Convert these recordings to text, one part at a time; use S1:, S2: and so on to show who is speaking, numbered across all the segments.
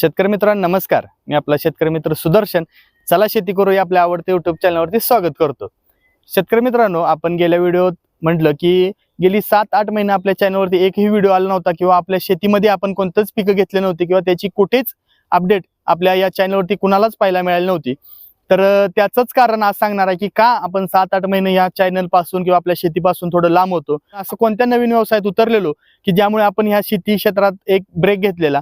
S1: शेतकरी मित्रांनो नमस्कार. मी आपला शेतकरी मित्र सुदर्शन. चला शेती करू या आपल्या आवडत्या युट्यूब चॅनलवरती स्वागत करतो. शेतकरी मित्रांनो आपण गेल्या व्हिडिओत म्हटलं की गेली सात आठ महिने आपल्या चॅनलवरती एकही व्हिडिओ आला नव्हता किंवा आपल्या शेतीमध्ये आपण कोणतंच पिकं घेतले नव्हते किंवा त्याची कुठेच अपडेट आपल्या या चॅनलवरती कुणालाच पाहायला मिळाली नव्हती. तर त्याचंच कारण आज सांगणार आहे की का आपण सात आठ महिने या चॅनलपासून किंवा आपल्या शेतीपासून थोडं लांब होतो. असं कोणत्या नवीन व्यवसायात उतरलेलो की ज्यामुळे आपण ह्या शेती क्षेत्रात एक ब्रेक घेतलेला.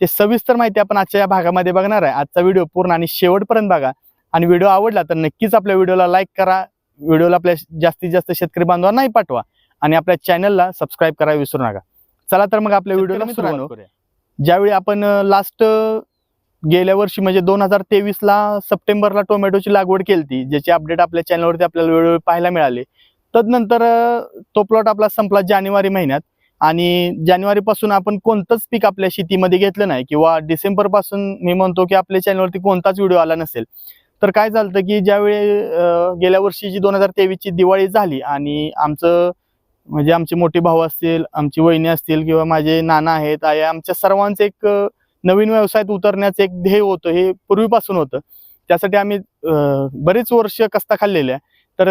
S1: ते सविस्तर माहिती आपण आजच्या या भागामध्ये बघणार आहे. आजचा व्हिडिओ पूर्ण आणि शेवटपर्यंत बघा. आणि व्हिडिओ आवडला तर नक्कीच आपल्या व्हिडिओला लाईक करा. व्हिडिओला आपल्या जास्तीत जास्त शेतकरी बांधवांनाही पाठवा. आणि आपल्या चॅनलला सबस्क्राईब करायला विसरू नका. चला तर मग आपल्या व्हिडिओला सुरुवात ज्यावेळी आपण लास्ट गेल्या वर्षी म्हणजे दोन हजार तेवीसला सप्टेंबरला टोमॅटोची लागवड केली ती ज्याची अपडेट आपल्या चॅनलवरती आपल्याला वेळोवेळी पाहायला मिळाले. तदनंतर तो प्लॉट आपला संपला जानेवारी महिन्यात. आणि जानेवारीपासून आपण कोणतंच पीक आपल्या शेतीमध्ये घेतलं नाही किंवा डिसेंबरपासून मी म्हणतो की आपल्या चॅनलवरती कोणताच व्हिडिओ आला नसेल तर काय झालं की ज्यावेळी गेल्या गेल्या वर्षीची दोन हजार तेवीसची दिवाळी झाली आणि आमचं म्हणजे आमचे मोठे भाऊ असतील आमची वहिनी असतील किंवा माझे नाना आहेत आई आमच्या सर्वांचं एक नवीन व्यवसायात उतरण्याचं एक ध्येय होतं हे पूर्वीपासून होतं. त्यासाठी आम्ही बरेच वर्ष कष्टा खाल्लेल्या तर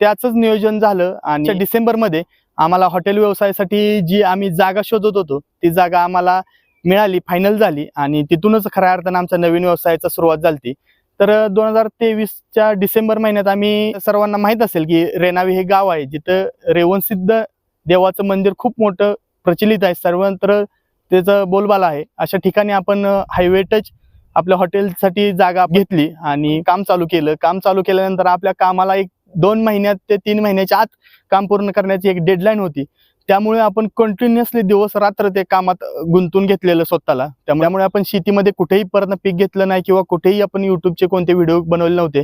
S1: त्याचंच नियोजन झालं आणि डिसेंबरमध्ये आम्हाला हॉटेल व्यवसायासाठी जी आम्ही जागा शोधत होतो ती जागा आम्हाला मिळाली फायनल झाली आणि तिथूनच खऱ्या अर्थानं आमच्या नवीन व्यवसायाचा सुरुवात झाली तर दोन हजार तेवीसच्या डिसेंबर महिन्यात आम्ही सर्वांना माहीत असेल की रेणावी हे गाव आहे जिथं रेवणसिद्ध देवाचं मंदिर खूप मोठं प्रचलित आहे. सर्वत्र त्याचं बोलबाला आहे. अशा ठिकाणी आपण हायवे टच आपल्या हॉटेलसाठी जागा घेतली आणि काम चालू केलं. काम चालू केल्यानंतर आपल्या कामाला एक दोन महिन्यात ते तीन महिन्याच्या आत काम पूर्ण करण्याची एक डेडलाईन होती. त्यामुळे आपण कंटिन्युअसली दिवस रात्र ते कामात गुंतून घेतलेलं स्वतःला. त्यामुळे आपण शेतीमध्ये कुठेही परत पीक घेतलं नाही किंवा कुठेही आपण युट्यूबचे कोणते व्हिडिओ बनवले नव्हते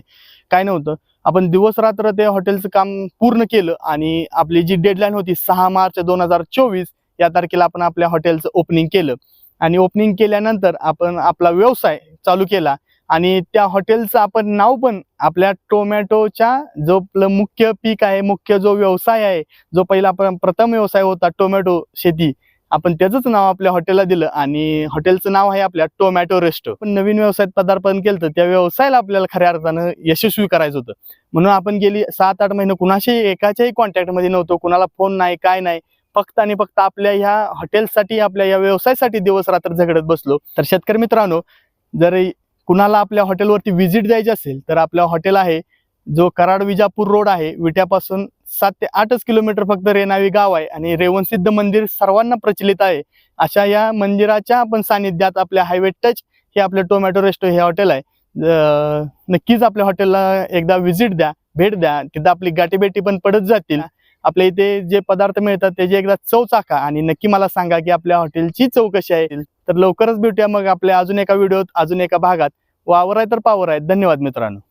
S1: काय नव्हतं. आपण दिवस रात्र ते हॉटेलचं काम पूर्ण केलं आणि आपली जी डेडलाईन होती सहा मार्च दोन हजार चोवीस या तारखेला आपण आपल्या हॉटेलचं ओपनिंग केलं. आणि ओपनिंग केल्यानंतर आपण आपला व्यवसाय चालू केला. आणि त्या हॉटेलचं आपण नाव पण आपल्या टोमॅटोच्या जो आपलं मुख्य पीक आहे मुख्य जो व्यवसाय आहे जो पहिला आपण प्रथम व्यवसाय होता टोमॅटो शेती आपण त्याचंच नाव आपल्या हॉटेलला दिलं आणि हॉटेलचं नाव आहे आपल्या टोमॅटो रेस्ट. पण नवीन व्यवसायात पदार्पण केलं तर त्या व्यवसायाला आपल्याला खऱ्या अर्थानं यशस्वी करायचं होतं. म्हणून आपण गेली सात आठ महिने कुणाशी एकाच्याही कॉन्टॅक्टमध्ये नव्हतो कुणाला फोन नाही काय नाही फक्त आणि फक्त आपल्या ह्या हॉटेलसाठी आपल्या या व्यवसायासाठी दिवस रात्र झगडत बसलो. तर शेतकरी मित्रांनो जर कुणाला आपल्या हॉटेलवरती व्हिजिट द्यायची असेल तर आपलं हॉटेल आहे जो कराड विजापूर रोड आहे विट्यापासून सात ते आठच किलोमीटर फक्त रेणावी गाव आहे आणि रेवणसिद्ध मंदिर सर्वांना प्रचलित आहे. अशा या मंदिराच्या आपण सानिध्यात आपल्या हायवे टच हे आपलं टोमॅटो रेस्टो हे हॉटेल आहे. नक्कीच आपल्या हॉटेलला एकदा व्हिजिट द्या भेट द्या तिथं आपली गाठीबेटी पण पडत जातील. आपल्या इथे जे पदार्थ मिळतात त्याची एकदा चव चाका आणि नक्की मला सांगा की आपल्या हॉटेलची चव कशी आहे. तर लवकरच भेटूया मग आपल्या अजून एका व्हिडिओत अजून एका भागात. वावर आहे तर पावर आहे. धन्यवाद मित्रांनो.